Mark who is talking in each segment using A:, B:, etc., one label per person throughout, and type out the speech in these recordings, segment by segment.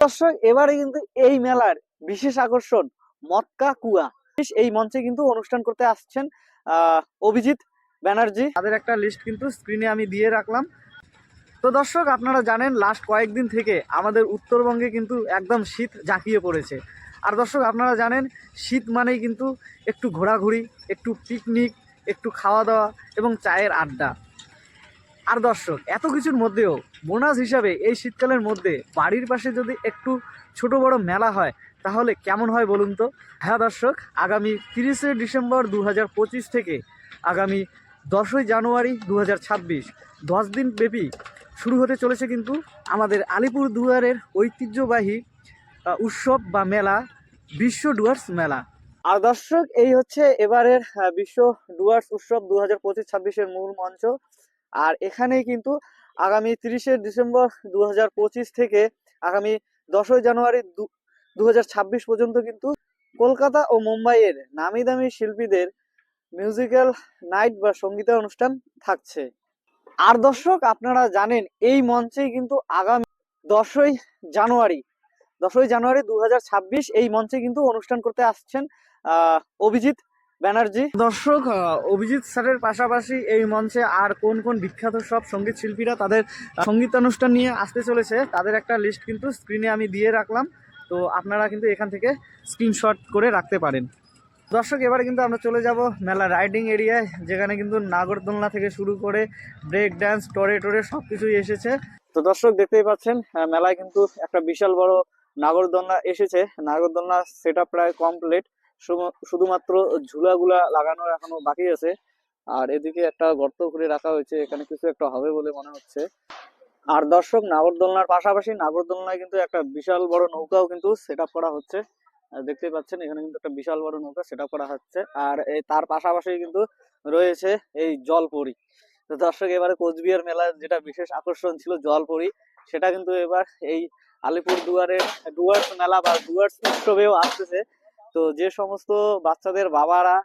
A: দর্শক এবারে কিন্তু এই মেলার বিশেষ আকর্ষণ মটকা কুয়া। এই মঞ্চে কিন্তু অনুষ্ঠান করতে আসছেন অভিজিৎ ব্যানার্জি। তাদের একটা লিস্ট কিন্তু স্ক্রিনে আমি দিয়ে রাখলাম। তো দর্শক, আপনারা জানেন লাস্ট কয়েকদিন থেকে আমাদের উত্তরবঙ্গে কিন্তু একদম শীত জাঁকিয়ে পড়েছে। আর দর্শক, আপনারা জানেন শীত মানেই কিন্তু একটু ঘোরাঘুরি, একটু পিকনিক একটু খাওয়া দাওয়া এবং চায়ের আড্ডা। আর দর্শক, এত কিছুর মধ্যেও বোনাস হিসাবে এই শীতকালের মধ্যে বাড়ির পাশে যদি একটু ছোট বড় মেলা হয়, তাহলে কেমন হয় বলুন তো? হ্যাঁ দর্শক, আগামী তিরিশে ডিসেম্বর দু হাজার পঁচিশ থেকে আগামী দশই জানুয়ারি দু হাজার ছাব্বিশ, দশ দিন ব্যাপী শুরু হতে চলেছে কিন্তু আমাদের আলিপুর দুয়ারের ঐতিহ্যবাহী উৎসব বা মেলা, বিশ্ব ডুয়ার্স মেলা। আর দর্শক, এই হচ্ছে এবারের বিশ্ব ডুয়ার্স উৎসব দু হাজার পঁচিশ ছাব্বিশের মূল মঞ্চ। আর এখানে কিন্তু আগামী তিরিশে ডিসেম্বর দু হাজার পঁচিশ থেকে আগামী দশই জানুয়ারি দু হাজার ছাব্বিশ পর্যন্ত কিন্তু কলকাতা ও মুম্বাইয়ের নামি দামি শিল্পীদের মিউজিক্যাল নাইট বা সঙ্গীতের অনুষ্ঠান থাকছে। আর দর্শক, আপনারা জানেন, এই মঞ্চেই কিন্তু আগামী দশই জানুয়ারি দশই জানুয়ারি দু হাজার ছাব্বিশ এই মঞ্চে কিন্তু অনুষ্ঠান করতে আসছেন অভিজিৎ ব্যানার্জি। দর্শক অভিজিৎ স্যারের পাশাপাশি এই মঞ্চে আর কোন কোন বিখ্যাত সব সংগীত শিল্পীরা তাদের সঙ্গীতানুষ্ঠান নিয়ে আসতে চলেছে, তাদের একটা লিস্ট কিন্তু স্ক্রিনে আমি দিয়ে রাখলাম। তো আপনারা কিন্তু এখান থেকে স্ক্রিনশট করে রাখতে পারেন। দর্শক, এবারে কিন্তু আমরা চলে যাব মেলা রাইডিং এরিয়ায় যেখানে কিন্তু নাগরদোলনা থেকে শুরু করে ব্রেক ডান্স টরে টরে সব কিছুই এসেছে। তো দর্শক, দেখতেই পাচ্ছেন মেলায় কিন্তু একটা বিশাল বড় নাগরদোলনা এসেছে। নাগরদোলনা সেট প্রায় কমপ্লিট শুধুমাত্র ঝুলাগুলা লাগানো এখনও বাকি আছে। আর এদিকে একটা গর্ত করে রাখা হয়েছে, এখানে কিছু একটা হবে বলে মনে হচ্ছে। আর দর্শক, নাগরদোলনার পাশাপাশি নাগরদোলনায় কিন্তু একটা বিশাল বড় নৌকাও কিন্তু সেট করা হচ্ছে। আর দেখতেই পাচ্ছেন, এখানে কিন্তু একটা বিশাল বড় নৌকা সেট করা হচ্ছে। আর এই তার পাশাপাশি কিন্তু রয়েছে এই জলপরি। তো দর্শক, এবারে কোচবিহার মেলার যেটা বিশেষ আকর্ষণ ছিল জলপরি, সেটা কিন্তু এবার এই আলিপুর দুয়ারের ডুয়ার্স মেলা বা ডুয়ার্স উৎসবেও আসতেছে। তো যে সমস্ত বাচ্চাদের বাবারা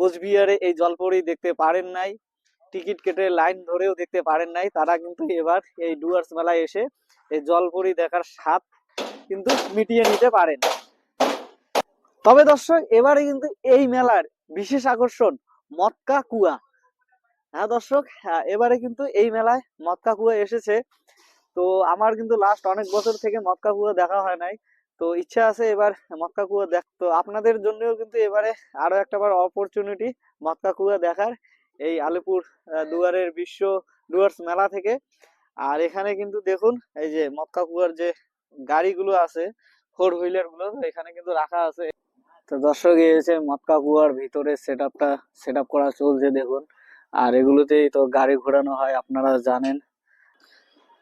A: কোচবিহারে এই জলপরি দেখতে পারেন নাই, টিকিট কেটে লাইন ধরেও দেখতে পারেন নাই, তারা কিন্তু এবার এই ডুয়ার্স মেলায় এসে এই জলপরি দেখার স্বাদ কিন্তু মিটিয়ে নিতে পারেন। তবে দর্শক, এবারে কিন্তু এই মেলার বিশেষ আকর্ষণ মটকা কুয়া। হ্যাঁ দর্শক হ্যাঁ এবারে কিন্তু এই মেলায় মটকা কুয়া এসেছে। তো আমার কিন্তু লাস্ট অনেক বছর থেকে মটকা কুয়া দেখা হয় নাই। তো ইচ্ছা আছে এবার মক্কা কুয়া দেখ, তো আপনাদের জন্যও কিন্তু এবারে আরও একটা বার অপরচুনিটি মক্কা কুয়া দেখার এই আলিপুর দুয়ারের বিশ্ব ডুয়ার্স মেলা থেকে। আর এখানে কিন্তু দেখুন, এই যে মক্কা কুয়ার যে গাড়িগুলো আছে ফোর হুইলারগুলো, এখানে কিন্তু রাখা আছে। তো দর্শক, এই হচ্ছে মটকা কুয়ার ভিতরে সেট আপটা সেট আপ করা চলছে দেখুন। আর এগুলোতেই তো গাড়ি ঘোরানো হয়, আপনারা জানেন।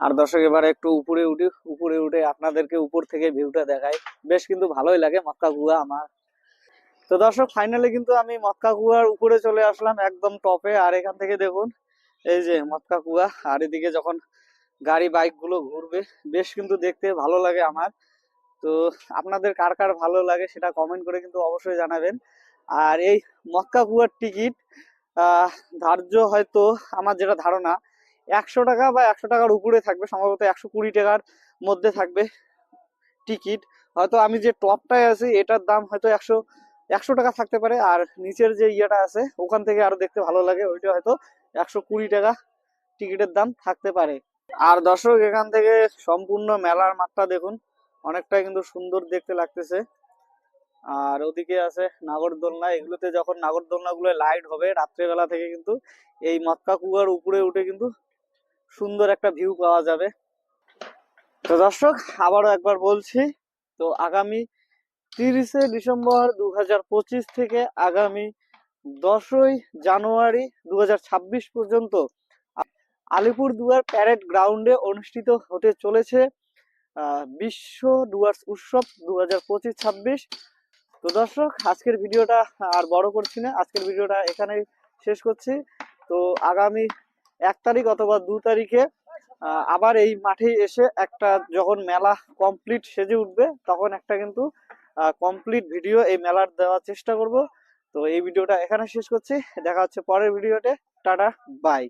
A: আর দর্শক, এবারে একটু উপরে উঠি, উপরে উঠে আপনাদেরকে উপর থেকে ভিউটা দেখাই। বেশ কিন্তু ভালোই লাগে মক্কা কুয়া আমার। তো দর্শক ফাইনালি কিন্তু আমি মক্কা কুয়ার উপরে চলে আসলাম একদম টপে আর এখান থেকে দেখুন, এই যে মক্কা কুয়া আর এদিকে যখন গাড়ি বাইকগুলো ঘুরবে, বেশ কিন্তু দেখতে ভালো লাগে আমার। তো আপনাদের কার কার ভালো লাগে সেটা কমেন্ট করে কিন্তু অবশ্যই জানাবেন। আর এই মক্কা কুয়ার টিকিট ধার্য হয়তো, আমার যেটা ধারণা একশো টাকা বা একশো টাকার উপরে থাকবে, সম্ভবত একশো কুড়ি টাকার মধ্যে থাকবে টিকিট হয়তো আমি যে টপটায় আছি, এটার দাম হয়তো একশো একশো টাকা থাকতে পারে। আর নিচের যে ইয়েটা আছে, ওখান থেকে আরও দেখতে ভালো লাগে, ওইটা হয়তো একশো কুড়ি টাকা টিকিটের দাম থাকতে পারে। আর দর্শক, এখান থেকে সম্পূর্ণ মেলার মাঠটা দেখুন, অনেকটাই কিন্তু সুন্দর দেখতে লাগতেছে। আর ওদিকে আছে নাগরদোলনা, এগুলোতে যখন নাগরদোলনা গুলো লাইট হবে, রাত্রেবেলা থেকে কিন্তু এই মক্কা কুয়ার উপরে উঠে কিন্তু সুন্দর একটা ভিউ পাওয়া যাবে। তো দর্শক, আবারও একবার বলছি, তো আগামী তিরিশে ডিসেম্বর দু হাজার পঁচিশ থেকে আগামী দশই জানুয়ারি দু হাজার ছাব্বিশ পর্যন্ত আ- আলিপুরদুয়ার প্যারেড গ্রাউন্ডে অনুষ্ঠিত হতে চলেছে বিশ্ব ডুয়ার্স উৎসব দু হাজার পঁচিশ ছাব্বিশ। তো দর্শক, আজকের ভিডিওটা আর বড় করছি না, আজকের ভিডিওটা এখানে শেষ করছি। তো আগামী এক তারিখ অথবা দু তারিখে আবার এই মাঠে এসে একটা যখন মেলা কমপ্লিট সেজে উঠবে, তখন একটা কিন্তু কমপ্লিট ভিডিও এই মেলার দেওয়ার চেষ্টা করব। তো এই ভিডিওটা এখানে শেষ করছি। দেখা হচ্ছে পরের ভিডিওতে। Tata bye